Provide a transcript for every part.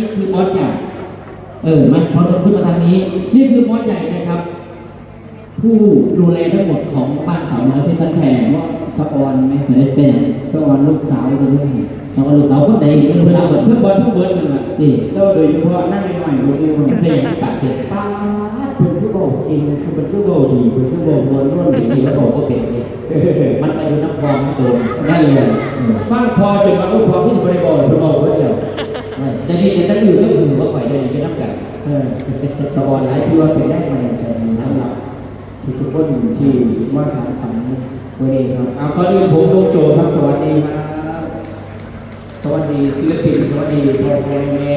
นี่คือบอสใหญ่ เออมันพอเดินขึ้นมาทางนี้ นี่คือบอสใหญ่นะครับ ผู้ดูแลทั้งหมดของบ้านสาวน้อยเพชรบ้านแพงว่าสะออนไหมเหมือนเป็นสะออนลูกสาวจะด้วยเราก็ลูกสาวคนใดเป็นลูกสาวคนทั้งบอลทั้งเบิร์ดนั่นแหละนี่แต่ว่าโดยเฉพาะนั่งในหน่อยบนนี้ว่าเพลงตัดเด็ดป้า ริงคือเป็นคือบอกดีเป็นคือบอกมวลร่วนจจริริงงๆแล้วบอกว่าเป็นเนี่ยมันไปดูน้ำพองโดนนั่นเลยฟังพอจนมาอุ้พอที่จะบริบอกเลยบอกเพื่อนเดียวแต่นี่แต่ถ้าอยู่ก็คือว่าไปได้ดีเป็นน้ำกันเออสะออนหลายที่ว่าเป็นแรกมาแรงใจสำหรับทุกๆคนที่มาสานฝันวันนี้ครับเอาก่อนอื่นผมลุงโจครับสวัสดีครับสวัสดีศิลปินสวัสดีพ่อพ่อแม่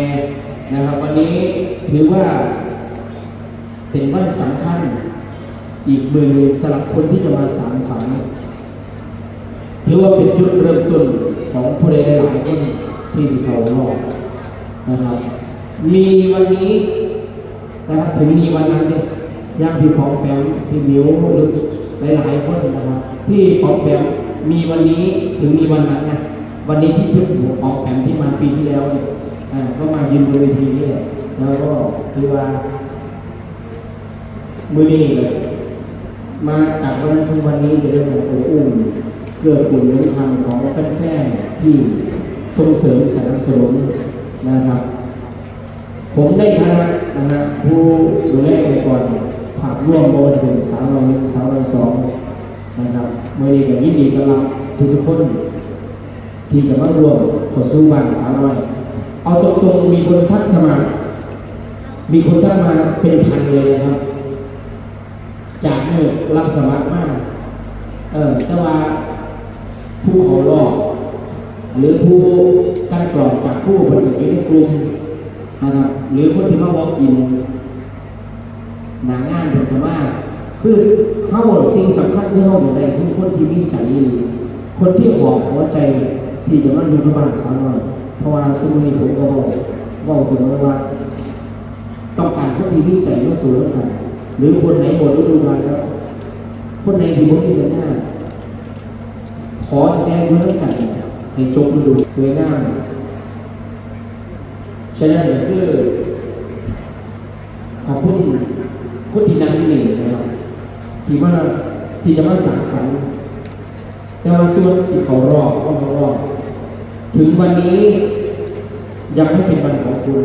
นะครับวันนี้ถือว่า เป็นวันสำคัญ อีกมือหนึ่งสำหรับคนที่จะมาสานฝันถือว่าเป็นจุดเริ่มต้นของผู้ใดหลายคนที่สิเขารอบนะครับ มีวันนี้นะครับถึงมีวันนั้นเนี่ยย่างพี่ปองแปมพี่มิวหรือหลายๆคนนะครับพี่ปองแปมมีวันนี้ถึงมีวันนั้นนะวันนี้ที่พี่ปองแปมที่มาปีที่แล้วเนี่ยก็มายืนบนเวทีนี่แหละแล้วก็คือว่า มือนี้เลยมาจากวันนั้นถึงวันนี้จะเรื่องของอบอุ่นเกื้อกูลเรื่องธรรมของแฟนๆที่ส่งเสริมสนับสนุนนะครับ ผมได้คณะนะฮะผู้ดูแลองค์กรผักร่วมโบถึงสาวเราหนึ่งสาวเราสองนะครับเมื่อนี้ก็ยินดีต้อนรับทุกๆคน ที่จะมารวมขอสู้บ้านสาวน้อยเอาตรงๆมีคนทักสมัครมีคนทักมาเป็นพันเลยนะครับ จากเมื่อรับสมัครมาก เออแต่ว่าผู้เขารอบหรือผู้กันกรองจากผู้ปฏิบัติอยู่ในกลุ่มนะครับ หรือคนที่มาบอกอินหนางานเป็นคำว่าคือเขาสิ่งสำคัญที่เขาอยากได้คือคนที่มีใจคนที่หอบหัวใจที่จะมาอยู่กับบ้านสาวน้อยเพราะว่าสมนี้ผมก็บอกบอกเสมอว่า ต้องการคนที่มีใจมาสู่กัน หรือคนไหนหมดฤดูกาลแล้ว คนไหนที่บ่มีสัญญาขอแต่งด้วยแล้วกันให้จบฤดูสวยงามฉะนั้นคือขอบคุณคนที่นั่งที่นี่นะครับที่มาที่จะมาสานฝันแต่ว่าส่วนสิเขารอบก็เขารอบถึงวันนี้ยังไม่เป็นวันของคุณ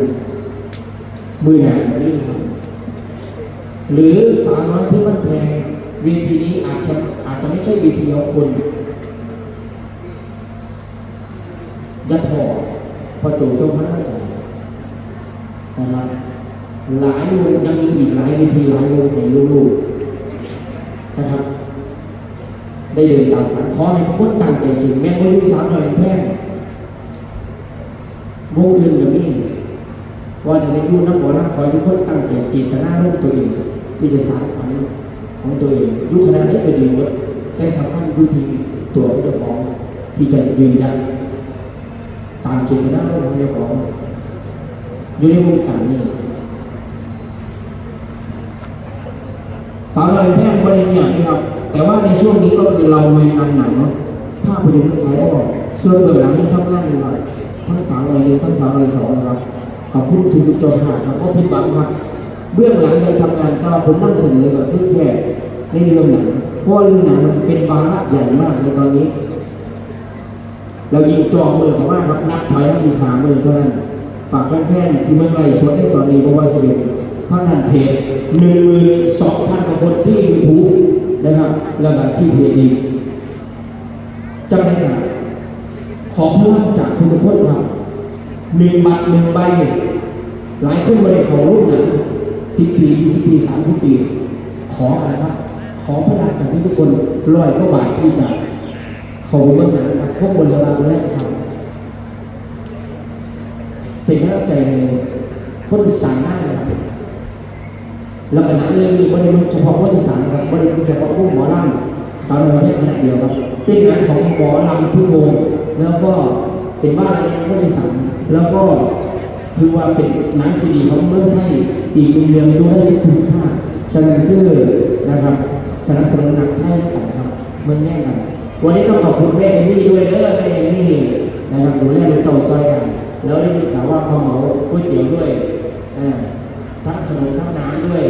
มือหนาอย่ลืมครับ หรือสาวน้อยที่มันแพงเวทีนี้อาจจะอาจจะไม่ใช่เวทีของคุณอย่าถอดพอโจทย์ทรงพระนาใจนะครับหลายวงยังมีอีกหลายเวทีหลายวงในลูกๆนะครับ ได้เดินตามฝันขอให้ทุกคนตั้งใจจริงแม้ว่ายุสาวน้อยแพงวงอื่นก็มีว่าจะได้ยุ่น้ำหัวน้ำคอยทุกคนตั้งใจจิตหน้าลูกตัวเอง ที่จะสานฝันของตัวเองยุคขนาดนี้ก็ดีหมดแต่สำคัญอยู่ที่ตัวเจ้าของที่จะยืนยันตามจิตน้าของเจ้าของอยู่ในวงการนี้สาวเราแพทย์บริเนียนะครับ แต่ว่าในช่วงนี้ก็คือเราลุยงานหนังเนาะภาพยนตร์ทั้งหลายก็ส่วนเบื้องหลังยังทำงานอยู่ครับทั้งสาววัยหนึ่งทั้งสาววัยสองนะครับขอบคุณทุกๆเจ้าท่าครับเพราะผิดหวังครับ เบื้องหลังยังทำงานตาผมนั่งเสนอกับพี่อแค่ในเรื่องหนังเพราะเรื่องหนังมันเป็นวาระใหญ่มากในตอนนี้ เรายิงจอมือของว่าครับนับถอยให้อีกขามือเท่านั้นฝากแฟนๆที่เมืองไรสดในตอนนี้เพราะว่าสิบเอ็ดท่านนั้นเพจหนึ่งหมื่นสองพันกว่าคนที่ยูทูบนะครับแล้วก็ที่เพจอีกจำได้ไหมขอพลังจากทุกคนครับหนึ่งบาทหนึ่งใบหลายคนมาในเขารุ่นหนัง สิบปียี่สิบปีสามสิบปี ขออะไรครับขอพลังจากทุกคนร้อยกว่าบาทที่จะเขาเมืองหนังครับพวกบนเรือลาแรกครับเป็นกำลังใจในคนอีสานได้ครับแล้วก็หนังเรื่องนี้ไม่ได้เฉพาะคนอีสานครับไม่ได้เฉพาะผู้หมอลำสาวน้อยแค่ขนาดเดียวครับเป็นงานของหมอลำทุกวงแล้วก็เป็นว่านอะไรคนอีสานแล้วก็ ถือว่าเป็นนังที่ดีของเมืองไทยอีกเรื่องดูได้ทุกทุกภาคฉะนั้นคือนะครับสนับสนุนหนังไทยกันครับเมืองแน่กัน วันนี้ต้องขอบคุณแม่เอมมี่ด้วยเด้อแม่เอมมี่นะครับดูแลลูกเต่าซอยกันแล้วได้ยินข่าวว่าพอเหมาก๋วยเตี๋ยวด้วยทั้งขนมทั้งน้ำด้วย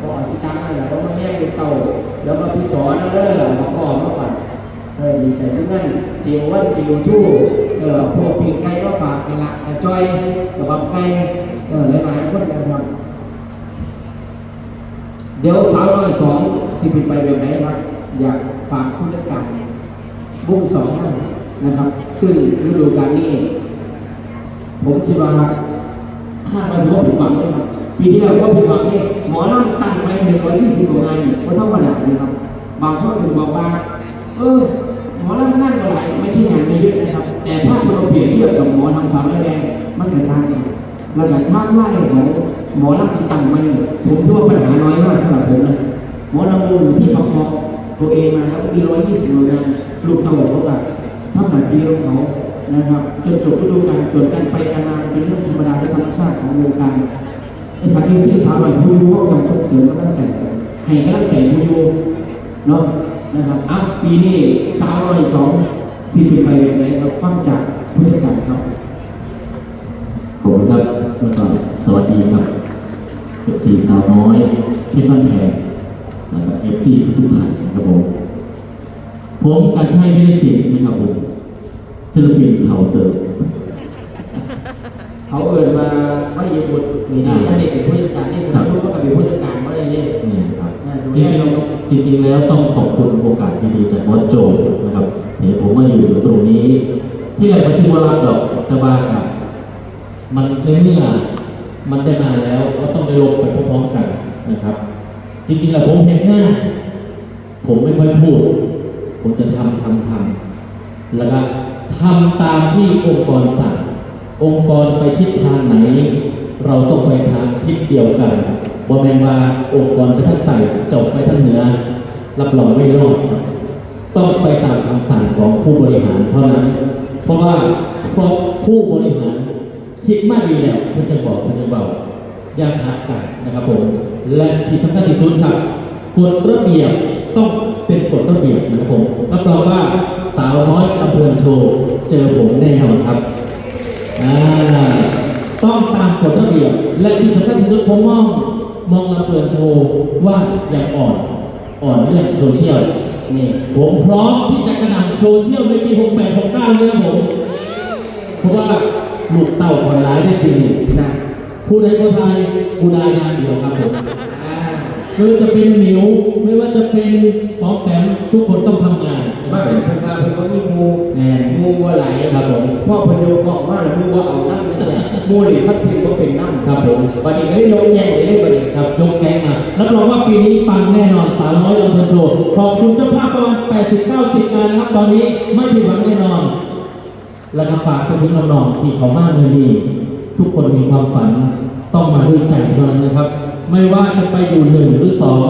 ก็อธิตั้งนั่นแหละก็มาแย่งลูกเต่าแล้วก็พี่สอนนั่นเลยมาขอมาฝาก เออดีใจทุกท่านจิววันจิวทู่เออพวกปีกไก่ก็ฝากกันละจอยกับบับไก่เออหลายๆคนนะครับเดี๋ยวสาวน้อยสองสิบิไปแบบไหนครับ อยากฝากผู้จัดการบุ้งสองท่านนะครับ ซึ่งฤดูกาลนี้ ผมคิดว่าคาดว่าจะว่าผิดหวังเลยครับปีที่แล้วว่าผิดหวังเนี่ยหมอลำตั้งไปหนึ่งร้อยยี่สิบกว่างานว่าธรรมดานะครับ บางคนถึงบอกว่า เออ หมอลำงานก็ไหลไม่ใช่งานไม่เยอะนะครับ แต่ถ้าเราเปรียบเทียบกับหมอทำสามแดงมันกระทางกันระดับท่าไล่ของหมอลำที่ตั้งมาเนี่ยผมคิดว่าปัญหาน้อยมากสำหรับผมนะหมอลำวงอยู่ที่ประคองตัวเองมาแล้วมีร้อยยี่สิบโรงงานลูกเต่าเขาแบบทำหน้าที่ของเขานะครับ จนจบฤดูกาลส่วนการไปการมาเป็นเรื่องธรรมดาและธรรมชาติของวงการในทางที่ที่สาวหน่อยผู้รู้ว่าต้องส่งเสริมกำลังใจให้กำลังใจผู้รู้เนาะ นะครับอะปีนี้สาวหน่อยสองสิบไปแบบไหนครับฟังจากผู้จัดการครับขอบคุณครับแล้วก็สวัสดีครับเอฟซีสาวน้อยเพชรบ้านแพงนะครับเอฟซีทุกๆท่านนะครับผมผมการใช้ไม่ได้สิทธิ์นะครับผมศิลปินเท่าเติมเขาเอ่ยมาว่าเยี่ยบุตรนี่นะท่านเด็กเป็นผู้จัดการที่สนับสนุนว่าเป็นผู้จัดการมาได้เลย นี่ครับ จริงๆจริง ๆ แล้วต้องขอบคุณโอกาสดีๆจากวัดโจนะครับที่ผมมาอยู่ตรงนี้ ที่แรกมาซิมรักดอกต่ว่ากับมันในเมื่อมันได้มาแล้วก็ต้องได้ลงไปพร้อมๆกันนะครับ จริงๆแล้วผมเห็นหน้า ผมไม่ค่อยพูด ผมจะทำทำทำแล้วก็ทำตามที่องค์กรสั่งองค์กรไปทิศทางไหน เราต้องไปทางทิศเดียวกัน บ่แมนว่าองค์กรไปทางใต้เจบไปทางเหนือ รับรองไม่รอดครับต้องไปตามคำสั่งของผู้บริหารเท่านั้น เพราะว่าเพราะผู้บริหารคิดมากดีแล้วเพื่อจะบอกเพื่อจะเบาอย่าขัดกันนะครับผมและที่สำคัญที่สุดครับกฎระเบียบต้องเป็นกฎระเบียบนะครับผมรับรองว่าสาวน้อยลำเพลินโชว์เจอผมแน่นอนครับต้องตามกฎระเบียบ และที่สำคัญที่สุดผมมอง มองลำเพลินโชว์ว่ายังอ่อนอ่อนเรื่องโซเชียลนี่ผมพร้อมที่จะกระหน่ำโซเชียลในปี 68 69เลยครับผม เพราะว่าลูกเต่าคอยร้ายได้ปีนี้นะผู้ใดผู้ไทยกูได้อยางเดียวครับผมอ่าไม่ว่าจะเป็นหมิว ไม่ว่าจะเป็นป๊อปแปมทุกคนต้องทำงาน บ้านเพิ่นมาเพิ่นก็มีหมูแน่หมูวัวไหลครับผมพ่อเพิ่นโยกเกาะมาแล้วหมูว่าเอาน้ำนี่แหละหมูนี่พัดเพิ่นก็เป็นน้ำครับผมวันนี้ก็ได้ลงแย่งเลยบัดนี้ครับยกแก๊งมารับรองว่าปีนี้ปังแน่นอนสาวน้อยลำเพลินโชว์ขอบคุณเจ้าภาพประมาณ 80-90งานนะครับตอนนี้ไม่ผิดหวังแน่นอน แล้วก็ฝากไปถึงน้องๆที่เขามาเมือนี้ทุกคนมีความฝันต้องมาด้วยใจเท่านั้นนะครับ ไม่ว่าจะไปอยู่หนึ่งหรือสอง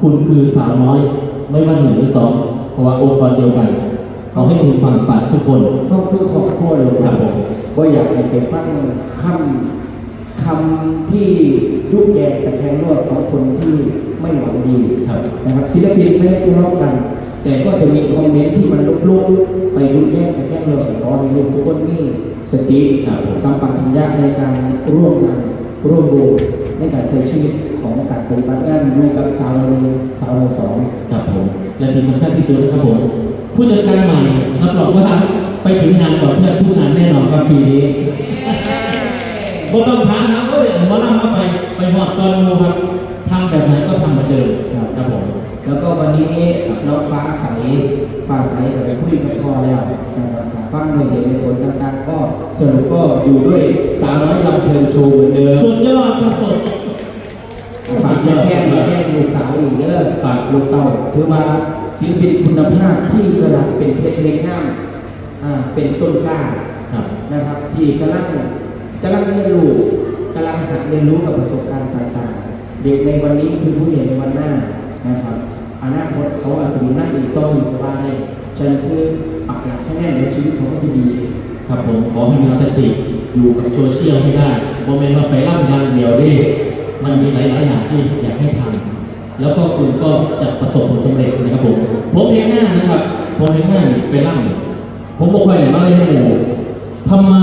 คุณคือสาวน้อย ไม่ว่าหนึ่งหรือสองเพ ราะว่าองค์กรเดียวกันเขาให้คุณฟังฝันทุกคนก็คือขอบครัวเลยครับผมว่าอยากให้ไปฟังคำคำที่ยุบแยงตะแคงรวดของคนที่ไม่หวังดีครับนะครับศิลปินไม่ได้ทะเลาะกัน แต่ก็จะมีคอมเมนต์ที่มันลุกๆไปยุบแยงตะแคงรวดขอให้ลูกทุกคนนี่สติครับสัมปชัญญะในการร่วมงานร่วมวง ในการใช้ชีวิตของการปฏิบัติงานร่วมกับสาวเราสาวเราสองครับผม และที่สำคัญที่สุดนะครับผม ผู้จัดการใหม่รับรองว่าไปถึงงานก่อนเพื่อนทุกงานแน่นอนครับปีนี้บ่ต้องถามนะเอ้ยหมอลำมาไปไปหอดก่อนหมูครับทำแบบไหนก็ทำเหมือนเดิมครับครับผมแล้วก็วันนี้น้องฟ้าใสฟ้าใสก็ไปคุยกับพ่อแล้วนะครับฟังด้วยเหตุและผลต่างๆ ก็สรุปก็อยู่ด้วยสาวน้อยลำเพลินโชว์เหมือนเดิม สุดยอดครับผม ฝากแย่แย่แย่ลูกสาวอยู่เด้อ ฝาก ลูกเต่าถือว่าศิลปินคุณภาพที่กำลังเป็นเพชรเล็กน้ำอ่าเป็นต้นกล้าครับนะครับ ที่กำลังกำลังเรียนรู้กำลังหัดเรียนรู้กับประสบการณ์ต่างๆ เด็กในวันนี้คือผู้ใหญ่ในวันหน้านะครับอนาคตเขาอาจจะมีหน้าอีกต้นก็ว่าได้ฉันคือปักหลักให้แน่นในชีวิตเขาก็จะดีครับผมขอให้มีสติอยู่กับโซเชียลให้ได้โมเมนต์ว่าไปร่ำยางเดียวดิมันมีหลายๆอย่างที่อยากให้ทำ แล้วก็คุณก็จะประสบผลสำเร็จนะครับผมผมเห็นหน้านะครับผมเห็นหน้านี่ไปร่ำเนี่ยผมบอกใครเนี่ยมาเลยให้หมู่ทำไม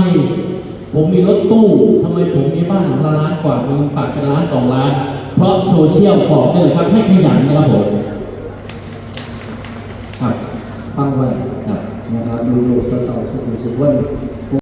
ผมมีรถตู้ทำไมผมมีบ้านละล้านกว่าเงินฝากเป็นล้านสองล้าน เพราะโซเชียลบอกได้เลยครับให้ขยันนะครับผมครับฟังไว้ครับนะครับลูกๆต่อสุขุสุขวัน